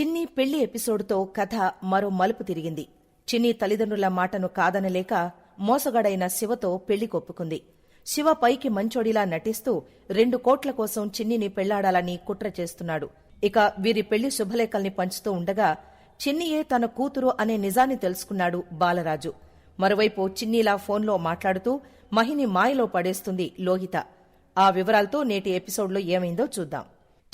చిన్ని పెళ్ళి ఎపిసోడ్తో కథ మరో మలుపు తిరిగింది. చిన్ని తల్లిదండ్రుల మాటను కాదనలేక మోసగాడైన శివతో పెళ్ళి కొప్పుకుంది. శివ పైకి మంచోడిలా నటిస్తూ రెండు కోట్ల కోసం చిన్నిని పెళ్ళాడాలని కుట్ర చేస్తున్నాడు. ఇక వీరి పెళ్ళి శుభలేఖల్ని పంచుతూ ఉండగా చిన్నియే తన కూతురు అనే నిజాన్ని తెలుసుకున్నాడు బాలరాజు. మరోవైపు చిన్నీలా ఫోన్లో మాట్లాడుతూ మహిని మాయలో పడేస్తుంది లోహిత. ఆ వివరాలతో నేటి ఎపిసోడ్లో ఏమైందో చూద్దాం.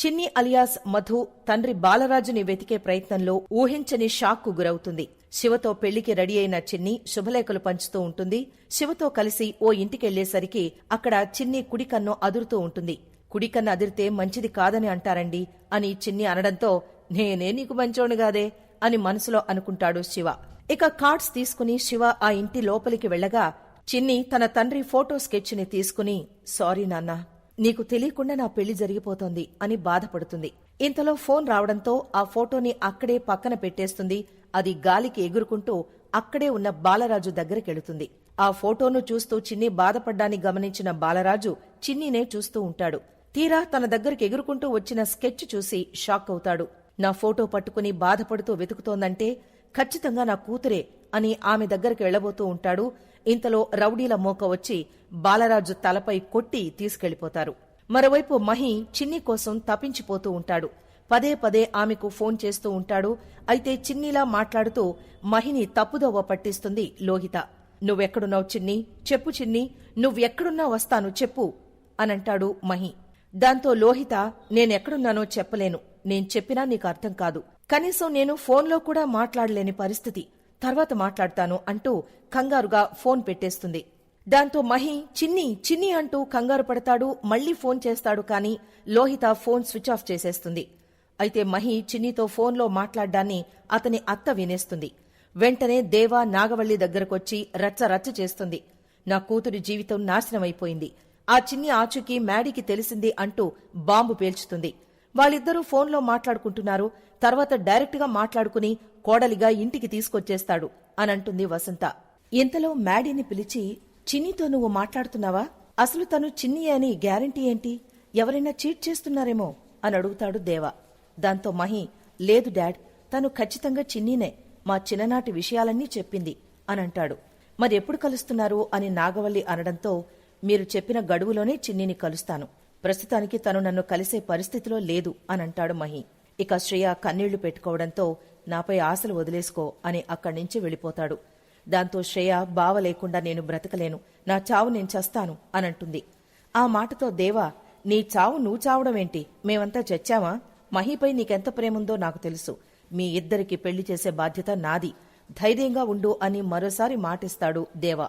చిన్ని అలియాస్ మధు తండ్రి బాలరాజుని వెతికే ప్రయత్నంలో ఊహించని షాక్కు గురవుతుంది. శివతో పెళ్ళికి రెడీ అయిన చిన్ని శుభలేఖలు పంచుతూ ఉంటుంది. శివతో కలిసి ఓ ఇంటికెళ్ళేసరికి అక్కడ చిన్ని కుడికన్ను అదురుతూ ఉంటుంది. కుడికన్ను అదిరితే మంచిది కాదని అంటారండి అని చిన్ని అనడంతో నేనే నీకు మంచోనుగాదే అని మనసులో అనుకుంటాడు శివ. ఇక కార్డ్స్ తీసుకుని శివ ఆ ఇంటి లోపలికి వెళ్ళగా చిన్ని తన తండ్రి ఫోటో స్కెచ్ని తీసుకుని సారీ నాన్నా నీకు తెలియకుండా నా పెళ్ళి జరిగిపోతోంది అని బాధపడుతుంది. ఇంతలో ఫోన్ రావడంతో ఆ ఫోటోని అక్కడే పక్కన పెట్టేస్తుంది. అది గాలికి ఎగురుకుంటూ అక్కడే ఉన్న బాలరాజు దగ్గరికెళుతుంది. ఆ ఫోటోను చూస్తూ చిన్ని బాధపడ్డాన్ని గమనించిన బాలరాజు చిన్నీనే చూస్తూ ఉంటాడు. తీరా తన దగ్గరికి ఎగురుకుంటూ వచ్చిన స్కెచ్ చూసి షాక్ అవుతాడు. నా ఫోటో పట్టుకుని బాధపడుతూ వెతుకుతోందంటే ఖచ్చితంగా నా కూతురే అని ఆమె దగ్గరికి వెళ్ళబోతూ ఉంటాడు. ఇంతలో రౌడీల మోక వచ్చి బాలరాజు తలపై కొట్టి తీసుకెళ్ళిపోతారు. మరోవైపు మహి చిన్ని కోసం తప్పించిపోతూ ఉంటాడు. పదే పదే ఆమెకు ఫోన్ చేస్తూ ఉంటాడు. అయితే చిన్నిలా మాట్లాడుతూ మహిని తప్పుదోవ పట్టిస్తుంది లోహిత. నువ్వెక్కడున్నావు చిన్ని? చెప్పు చిన్ని. నువ్వెక్కడున్నా వస్తాను చెప్పు అనంటాడు మహి. దాంతో లోహిత నేనెక్కడున్నానో చెప్పలేను. నేను చెప్పినా నీకు అర్థం కాదు. కనీసం నేను ఫోన్లో కూడా మాట్లాడలేని పరిస్థితి. తర్వాత మాట్లాడతాను అంటూ కంగారుగా ఫోన్ పెట్టేస్తుంది. దాంతో మహి చిన్ని చిన్ని అంటూ కంగారు పడతాడు మళ్ళీ ఫోన్ చేస్తాడు కాని లోహిత ఫోన్ స్విచ్ ఆఫ్ చేసేస్తుంది. అయితే మహి చిన్నితో ఫోన్లో మాట్లాడ్డాన్ని అతని అత్త వినేస్తుంది. వెంటనే దేవా నాగవల్లి దగ్గరకొచ్చి రచ్చ రచ్చ చేస్తుంది. నా కూతురి జీవితం నాశనమైపోయింది. ఆ చిన్ని ఆచూకీ మ్యాడీకి తెలిసింది అంటూ బాంబు పేల్చుతుంది. వాళ్ళిద్దరూ ఫోన్లో మాట్లాడుకుంటున్నారు. తర్వాత డైరెక్ట్గా మాట్లాడుకుని కోడలిగా ఇంటికి తీసుకొచ్చేస్తాడు అనంటుంది వసంత. ఇంతలో మ్యాడీని పిలిచి చిన్నీతో నువ్వు మాట్లాడుతున్నావా? అసలు తను చిన్ని అని గ్యారంటీ ఏంటి? ఎవరైనా చీట్ చేస్తున్నారేమో? అని అడుగుతాడు దేవా. దాంతో మహి లేదు డాడ్ తను ఖచ్చితంగా చిన్నీనే. మా చిన్ననాటి విషయాలన్నీ చెప్పింది. అనంటాడు. మరెప్పుడు మరి ఎప్పుడు కలుస్తున్నారు? అని నాగవల్లి అనడంతో మీరు చెప్పిన గడువులోనే చిన్నిని కలుస్తాను. ప్రస్తుతానికి తను నన్ను కలిసే పరిస్థితిలో లేదు అనంటాడు మహి. ఇక శ్రేయ కన్నీళ్ళు పెట్టుకోవడంతో నాపై ఆశలు వదిలేసుకో అని అక్కడి నుంచి వెళ్ళిపోతాడు. దాంతో శ్రేయ బావ లేకుండా నేను బ్రతకలేను. నా చావు నేను చస్తాను అనంటుంది. ఆ మాటతో దేవా నీ చావు నువ్వు చావడమేంటి మేమంతా చచ్చామా? మహీపై నీకెంత ప్రేముందో నాకు తెలుసు. మీ ఇద్దరికి పెళ్ళి చేసే బాధ్యత నాది. ధైర్యంగా ఉండు అని మరోసారి మాటిస్తాడు దేవా.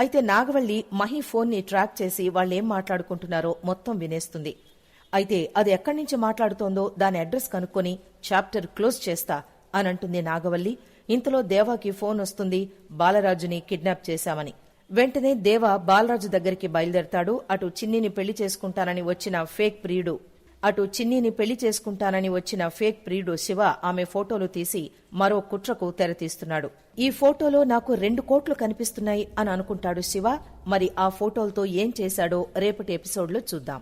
అయితే నాగవల్లి మహి ఫోన్ని ట్రాక్ చేసి వాళ్ళేం మాట్లాడుకుంటున్నారో మొత్తం వినేస్తుంది. అయితే అది ఎక్కడి నుంచి మాట్లాడుతోందో దాని అడ్రస్ కనుక్కొని చాప్టర్ క్లోజ్ చేస్తా అని అంటుంది నాగవల్లి. ఇంతలో దేవాకి ఫోన్ వస్తుంది బాలరాజుని కిడ్నాప్ చేశామని. వెంటనే దేవ బాలరాజు దగ్గరికి బయలుదేరతాడు. అటు చిన్నిని పెళ్ళి చేసుకుంటానని వచ్చిన ఫేక్ ప్రియుడు అటు చిన్నిని పెళ్ళి చేసుకుంటానని వచ్చిన ఫేక్ ప్రియుడు శివ ఆమె ఫోటోలు తీసి మరో కుట్రకు తెరతీస్తున్నాడు. ఈ ఫోటోలో నాకు రెండు కోట్లు కనిపిస్తున్నాయి అని అనుకుంటాడు శివ. మరి ఆ ఫోటోలతో ఏం చేశాడో రేపటి ఎపిసోడ్లో చూద్దాం.